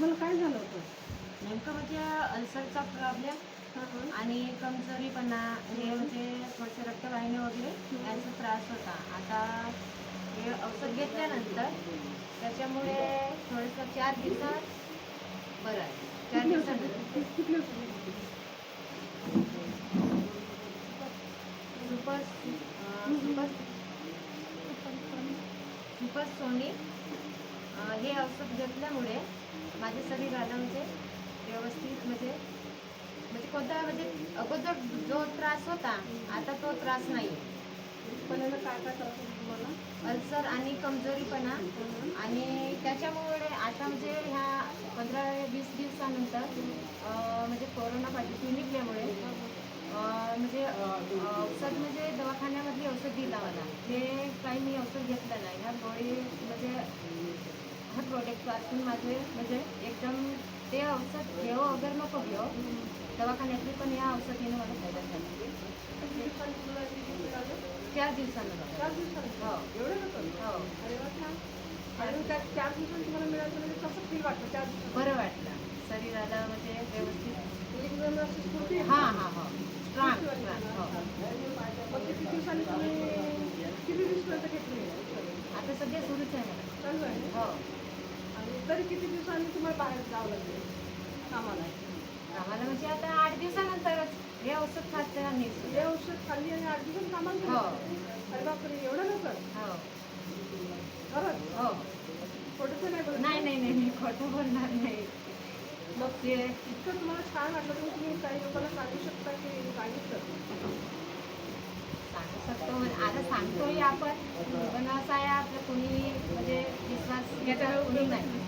तुम्हाला काय झालं होतं? नेमकं म्हणजे अल्सरचा प्रॉब्लेम आणि कमजोरीपणा हे म्हणजे थोडेसे रक्तवाहिनी वगैरे यांचा त्रास होता. आता हे औषध घेतल्यानंतर त्याच्यामुळे थोडंसं चार दिवसात बरं आहे. चार दिवसात सुपर सुपर सुपर सोनी हे औषध घेतल्यामुळे माझ्या शरीराला म्हणजे व्यवस्थित म्हणजे म्हणजे कोणता म्हणजे अगोदर जो त्रास होता आता तो त्रास नाही पण काय तुम्हाला? अल्सर आणि कमजोरीपणा आणि त्याच्यामुळे आता म्हणजे ह्या पंधरा वीस दिवसानंतर म्हणजे कोरोना पॉझिटिव्ह निघल्यामुळे म्हणजे औषध म्हणजे दवाखान्यामधली औषध दिला मला. ते काही मी औषध घेतलं नाही. ह्या गोळी म्हणजे ह्या प्रोडक्टपासून माझे म्हणजे एकदम ते औषध घेऊ अगर नको घेऊ दवाखान्यातली पण या औषधीने मला फायदा झाला. चार दिवसांनी हो. हो. आणि त्या चार दिवसांनी तुम्हाला मिळालं म्हणजे कसं फील वाटलं चार दिवसांनी? बरं वाटलं. शरीराला म्हणजे व्यवस्थित. हां हां हो. स्ट्रॉंग हो. मग किती दिवसांनी तुम्ही किती दिवसापर्यंत घेतली? आता सध्या सुरूच आहे. मला चालू आहे? हो. तरी किती दिवसांनी तुम्हाला बाहेर जावं लागेल? कामाला. आम्हाला म्हणजे आता आठ दिवसानंतरच. हे औषध खात आम्ही हे औषध खाल्ली आणि आठ दिवसांनी कामाला हो. अरे बापरे एवढं लवकर? हो. खरंच? हो. खोटंच नाही बोलत? नाही नाही नाही मी खोटं बोलणार नाही. मग ते इतकं तुम्हाला छान वाटलं तर तुम्ही काही लोकांना सांगू शकता की सांगितलं सांगू शकतो आता सांगतोय आपण. पण असं आहे आपलं कोणी कोणी नाही.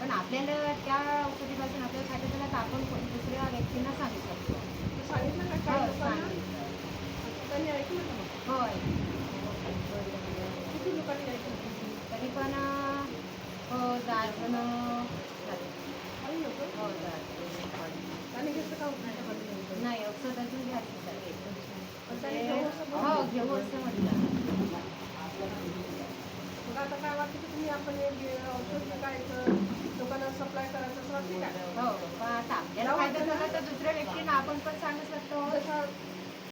पण आपल्याला त्या औषधीपासून आपल्याला फायदा झाला तर आपण दुसऱ्या व्यक्तींना सांगू शकतो सांगितलं का हो त्यांनी ऐकलं? होय. किती लोकांनी ऐकलं तरी पण हो दहा जण हो जण. घेतलं का नाही औषध अजून घ्यायचं हो घेऊ असं म्हटलं. आता काय वाटतं की तुम्ही आपण हे घे- औषध विकायचं लोकांना सप्लाय करायचं असं वाटते का हो पण आता आपल्याला फायदा झाला तर दुसऱ्या व्यक्तींना आपण पण सांगू शकतो.